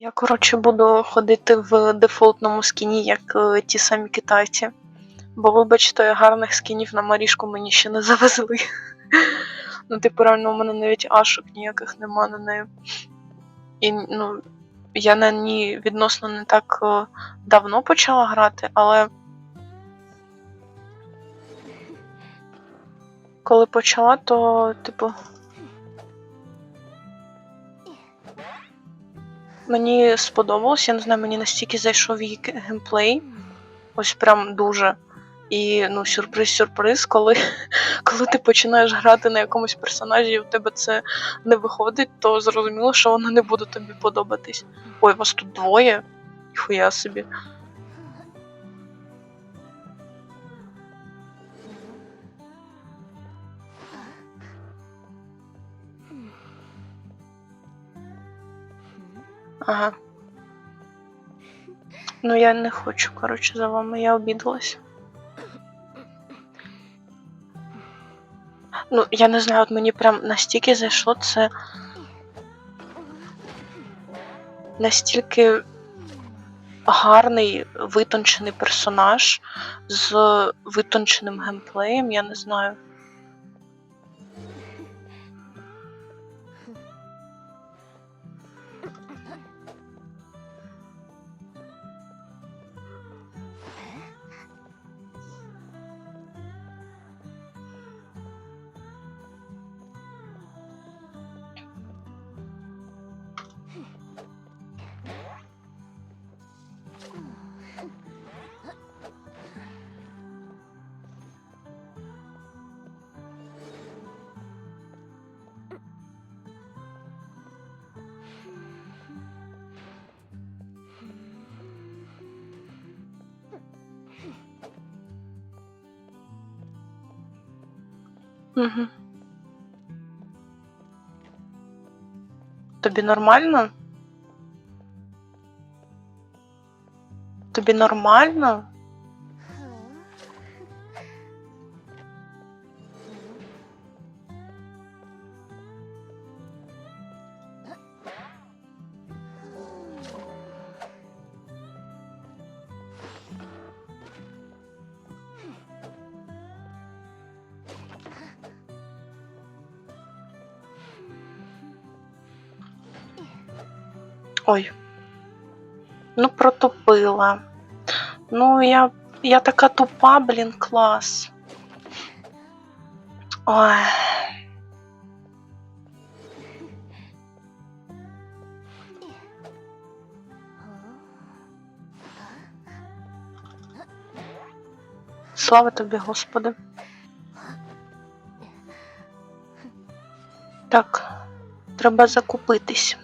Я, коротше, буду ходити в дефолтному скіні, як е, ті самі китайці. Бо, вибачте, гарних скінів на Марішку мені ще не завезли. ну, типу, реально, у мене навіть ашок ніяких нема на неї. І, ну, я на ній відносно не так е, давно почала грати, але. Коли почала, то, типу. Мені сподобалось, я не знаю, мені настільки зайшов її ге- геймплей. Ось прям дуже. І ну, сюрприз-сюрприз, коли, коли ти починаєш грати на якомусь персонажі, і в тебе це не виходить, то зрозуміло, що воно не буде тобі подобатись. Ой, вас тут двоє. Хуя собі. Ага. Ну я не хочу, коротше, за вами, я обідалась. Ну, я не знаю, от мені прям настільки зайшло це. Настільки гарний витончений персонаж з витонченим геймплеєм, я не знаю. Угу. Тобі нормально? Тобі нормально? Ой. Ну, протупила. Ну, я, я така тупа, блін, клас. Ой. Слава тобі, Господи. Так, треба закупитись.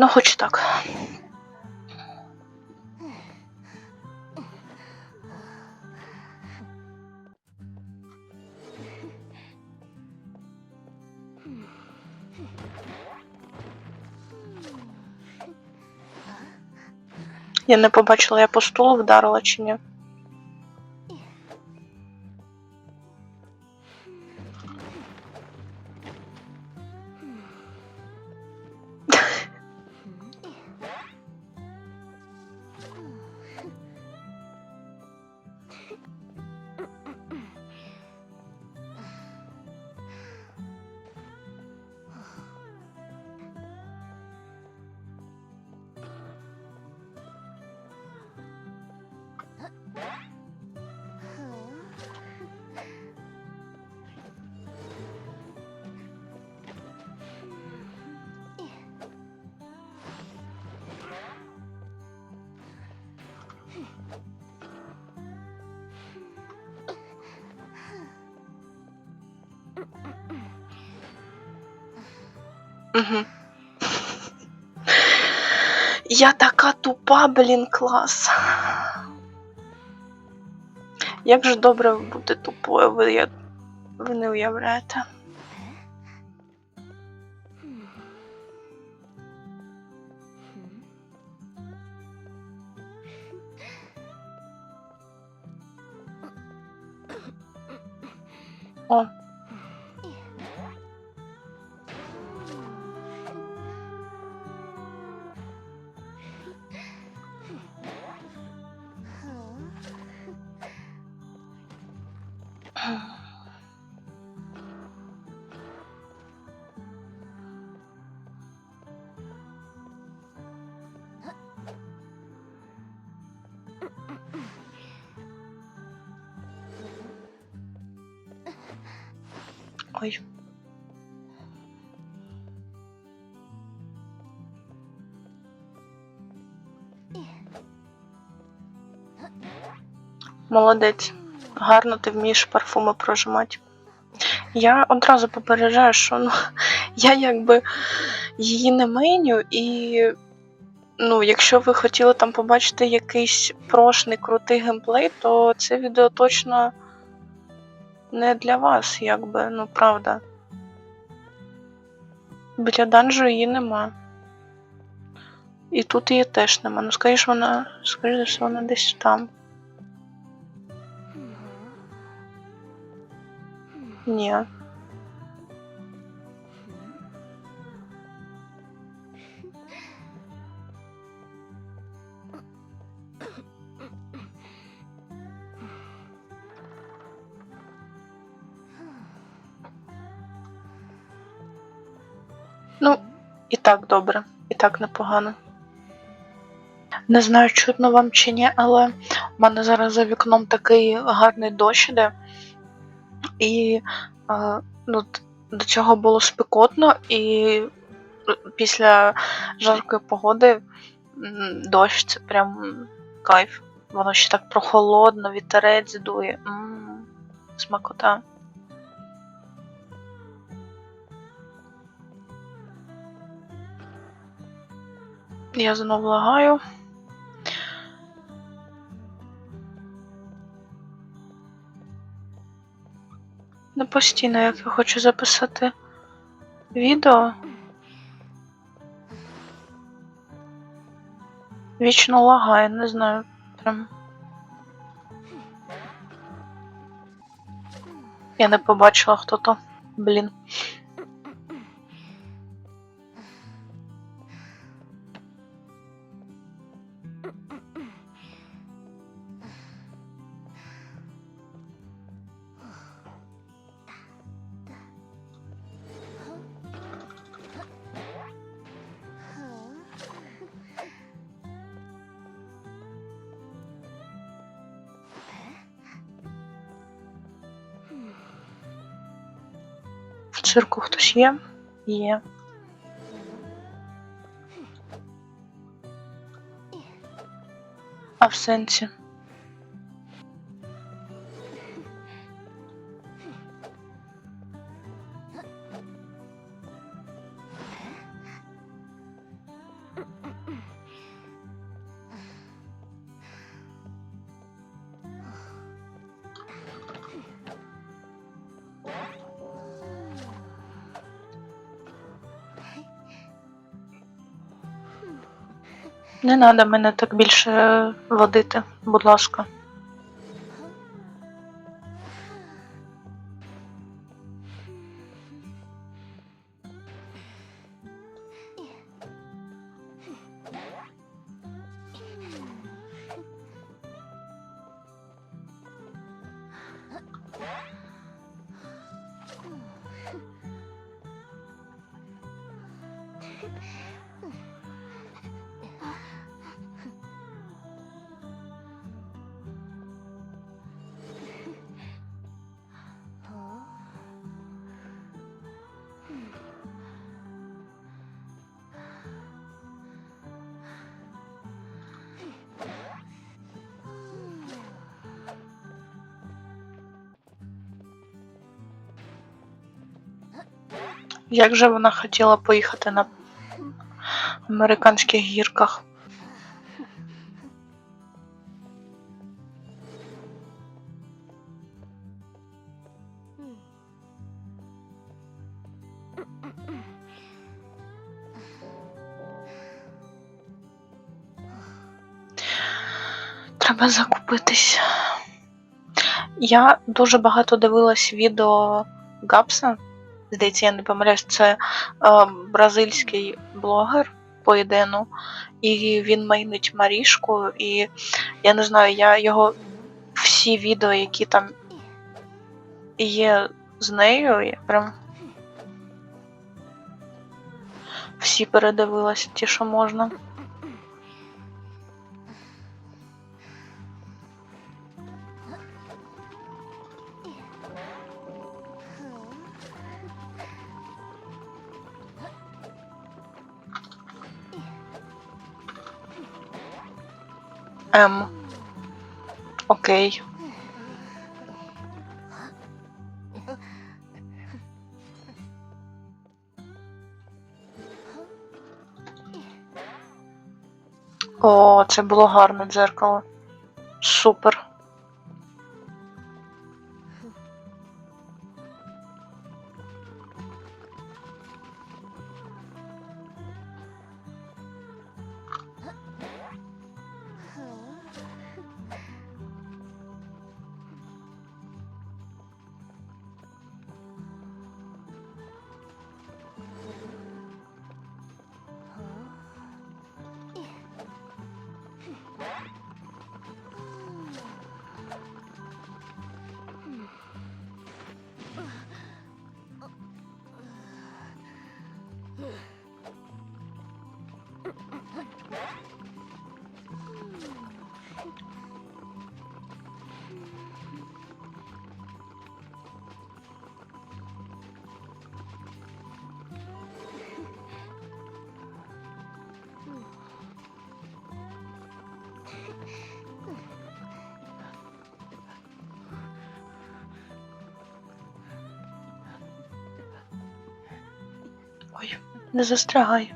Ну, хоч так. Я не побачила, я по столу вдарила чи ні. Я така тупа, блін, клас. Як же добре бути тупою, ви, я- ви не уявляєте. О. Ой. Молодець. Гарно ти вмієш парфуми прожимати. Я одразу попереджаю, що ну, я якби її не меню, і ну, якщо ви хотіли там побачити якийсь прошний крутий геймплей, то це відео точно не для вас, якби, ну правда. Біля данжу її нема. І тут її теж нема. Ну, скоріш вона, скоріш все, вона десь там. Ні. І так добре, і так непогано. Не знаю, чутно вам чи ні, але в мене зараз за вікном такий гарний дощ іде. І е, ну, до цього було спекотно, і е, після жаркої погоди дощ це прям кайф. Воно ще так прохолодно, вітерець дує. М, Смакота. Я знову лагаю. Не постійно, як я хочу записати відео. Вічно лагає, не знаю. Прям. Я не побачила, хто то. Блін. Хтось є? Є. А Не треба мене так більше е, водити, будь ласка. Як же вона хотіла поїхати на американських гірках? Треба закупитись. Я дуже багато дивилась відео Гапса. Здається, я не помиляюсь, це е, бразильський блогер по ідену, і він майнить Марішку, і я не знаю, я його всі відео, які там є з нею, я прям всі передивилась, ті, що можна. М. Окей. О, це було гарне дзеркало. Супер. Ой, не застрягай.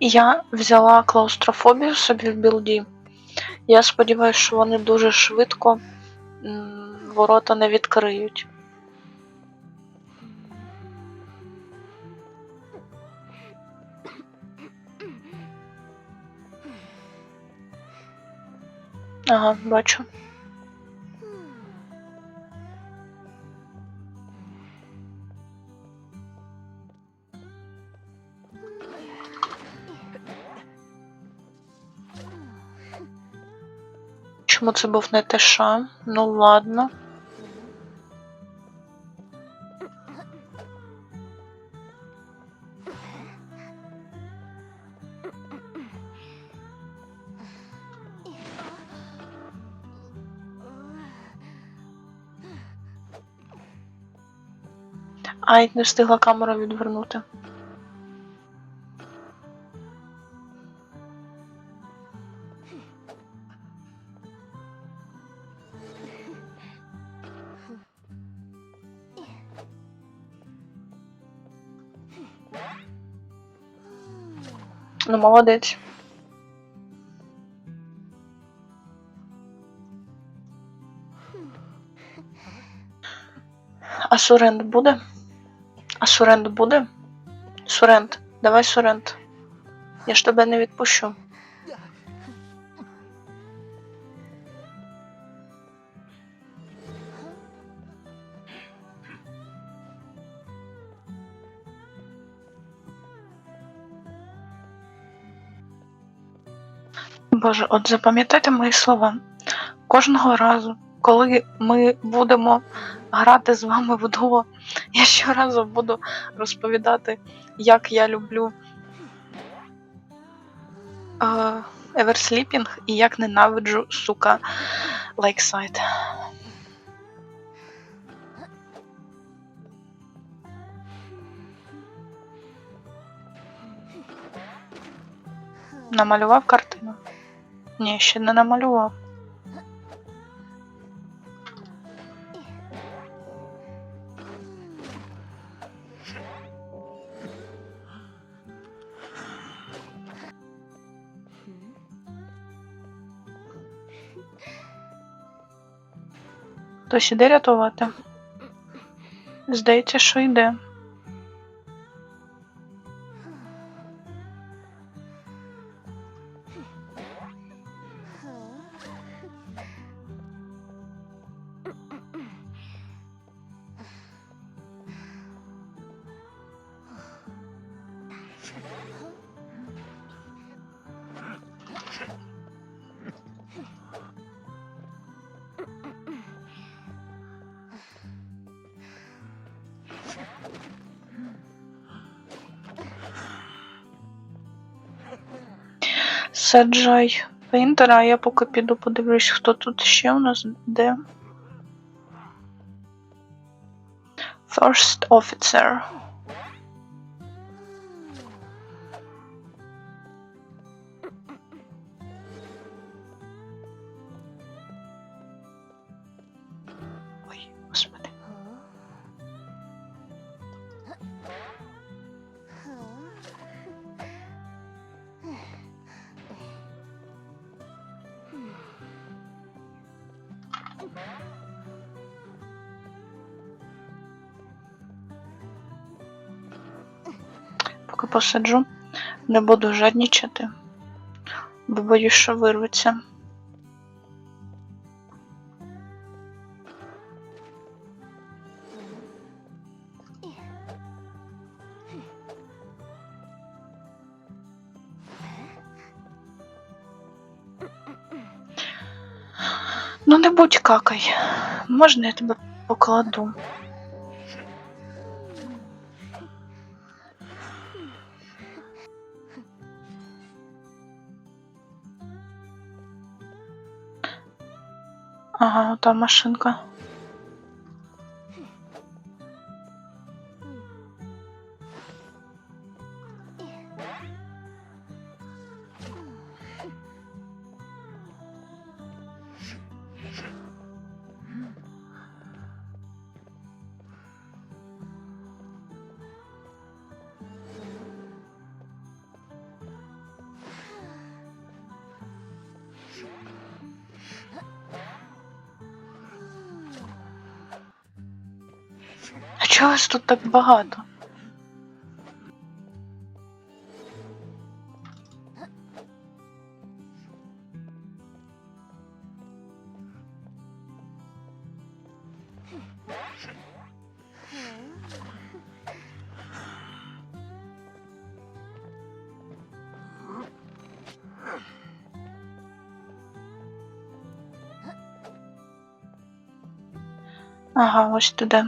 Я взяла клаустрофобію собі в білді. Я сподіваюся, що вони дуже швидко ворота не відкриють. Ага, бачу. Чому це був не ТШ? Ну ладно. Ай, не встигла камеру відвернути. Ну, молодець. А сурент буде? А сурент буде? Сурент, давай сурент. Я ж тебе не відпущу. Боже, от запам'ятайте мої слова. Кожного разу, коли ми будемо грати з вами в Я щоразу буду розповідати, як я люблю Еверсліпінг і як ненавиджу сука Лейксайд. Намалював картину? Ні, ще не намалював. Хтось іде рятувати? Здається, що йде. Саджай Пейнтера, а я поки піду подивлюсь, хто тут ще у нас де. First Officer. Поки посиджу, не буду жаднічати, бо боюсь, що вирветься. Ну не будь какай. Можна я тебе покладу? Ага, та машинка. Чого вас тут так багато? Ага, ось туди.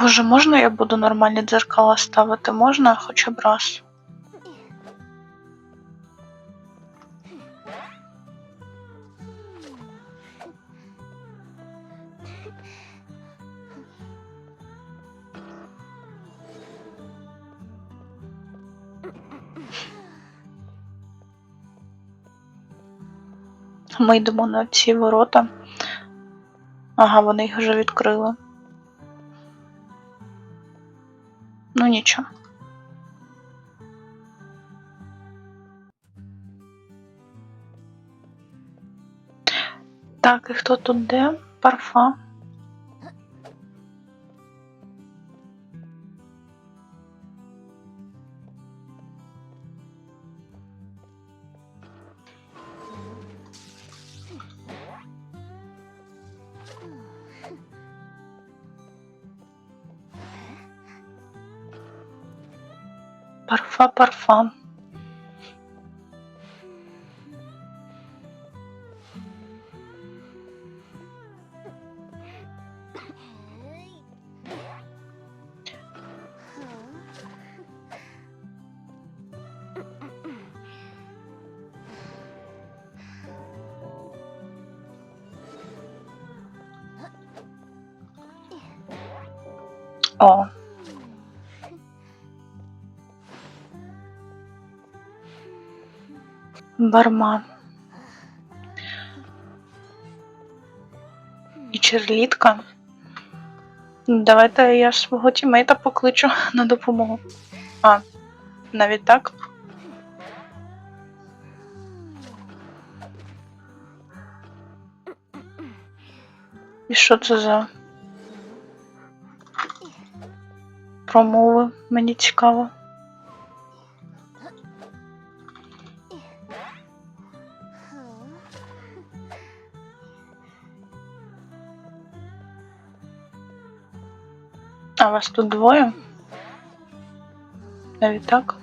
Боже, можна я буду нормальні дзеркала ставити? Можна хоча б раз? Ми йдемо на ці ворота. Ага, вони їх вже відкрили. Нічого. Так, і хто тут де? Парфа. Парфа, парфа. Барман. І черлідка. Ну, Давайте я свого тімейта покличу на допомогу. А, навіть так. І що це за промови? Мені цікаво. Вас тут двоє? Навіть так?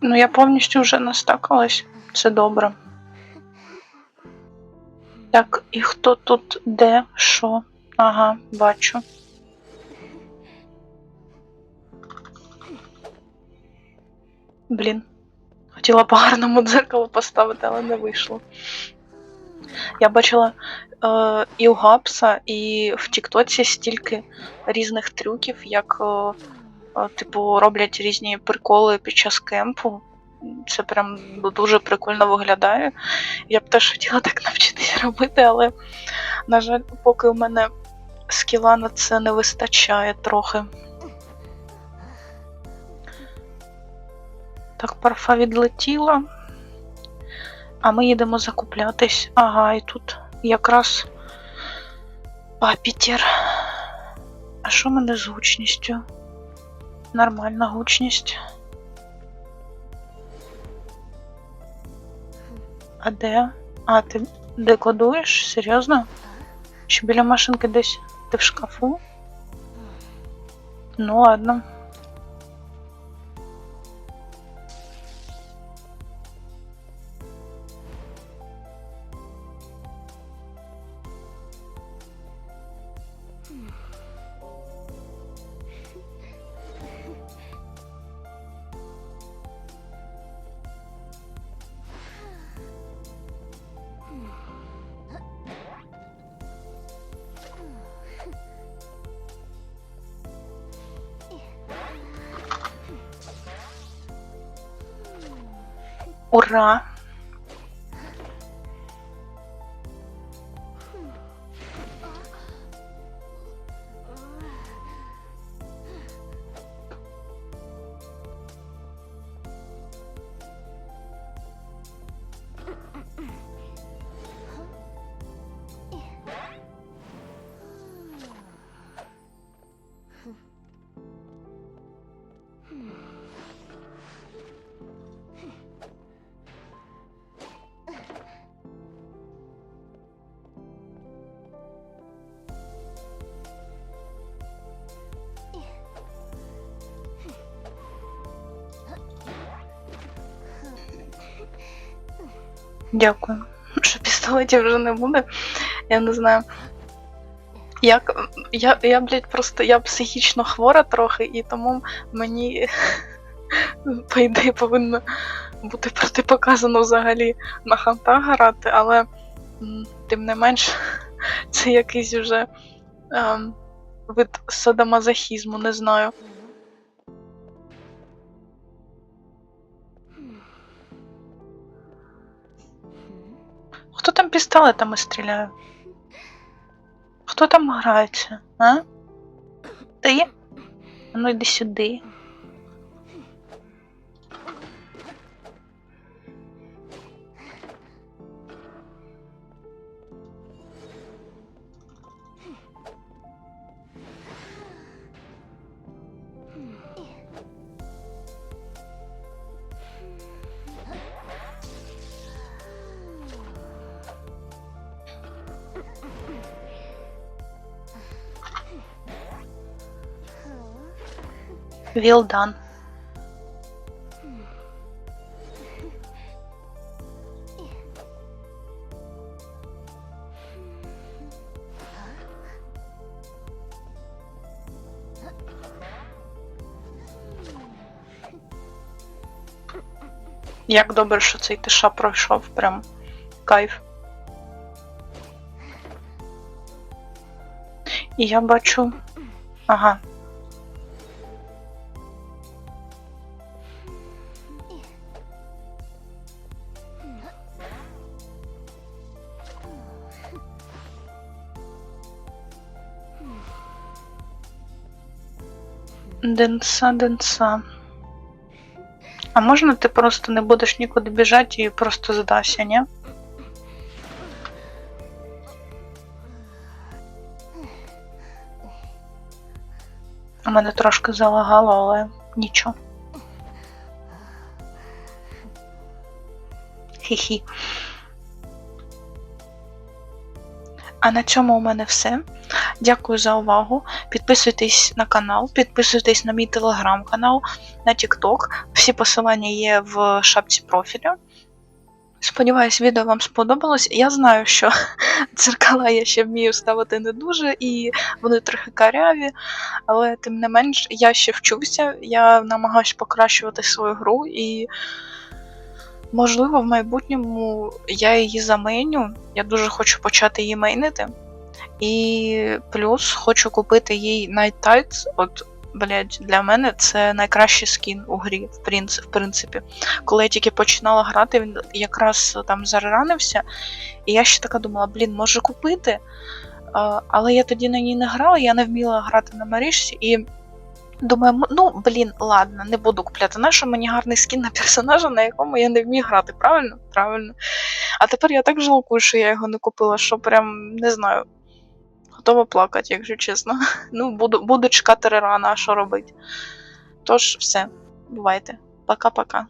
Ну, я повністю вже настакалась. Це добре. Так, і хто тут де, що? Ага, бачу. Блін. Хотіла по дзеркалу поставити, але не вийшло. Я бачила е, і у Гапса, і в Тіктоці стільки різних трюків, як е, е, типу роблять різні приколи під час кемпу. Це прям дуже прикольно виглядає. Я б теж хотіла так навчитися робити, але, на жаль, поки у мене скіла на це не вистачає трохи. Так, парфа відлетіла. А ми їдемо закуплятись. Ага, і тут якраз папітер. А що в мене з гучністю? Нормальна гучність. А де? А, ти декодуєш? Серйозно? Чи біля машинки десь ти в шкафу? Ну ладно. Ура! Дякую. Що пістолетів вже не буде. Я не знаю. Як. Я, я блядь, просто я психічно хвора трохи, і тому мені, по ідеї, повинно бути протипоказано взагалі на хантах грати, але тим не менш, це якийсь вже ем, вид садомазохізму, не знаю. Хто там пістолетами стріляє? Хто там грається? А? Ти? Ну йди сюди. Well done. Як добре, що цей тиша пройшов, прям кайф. І я бачу. Ага. Денса, денса. А можна ти просто не будеш нікуди біжати і просто здасться, ні? У мене трошки залагало, але нічого. Хі-хі. А на цьому у мене все. Дякую за увагу. Підписуйтесь на канал, підписуйтесь на мій телеграм-канал, на TikTok. Всі посилання є в шапці профілю. Сподіваюсь, відео вам сподобалось. Я знаю, що дзеркала я ще вмію ставити не дуже, і вони трохи каряві, але тим не менш, я ще вчуся, я намагаюся покращувати свою гру, і можливо в майбутньому я її заменю. Я дуже хочу почати її мейнити. І плюс хочу купити їй Night Tides. От, блядь, для мене це найкращий скін у грі, в принципі. Коли я тільки починала грати, він якраз там заранився. І я ще така думала, блін, може купити. Але я тоді на ній не грала, я не вміла грати на Марішці і. Думаю, ну блін, ладно, не буду купляти. Нащо мені гарний скін на персонажа, на якому я не вмію грати, правильно? Правильно. А тепер я так жалкую, що я його не купила, що прям не знаю. Готова плакати, якщо чесно. Ну, буду, буду чекати рерана, а що робити. Тож, все, бувайте. Пока-пока.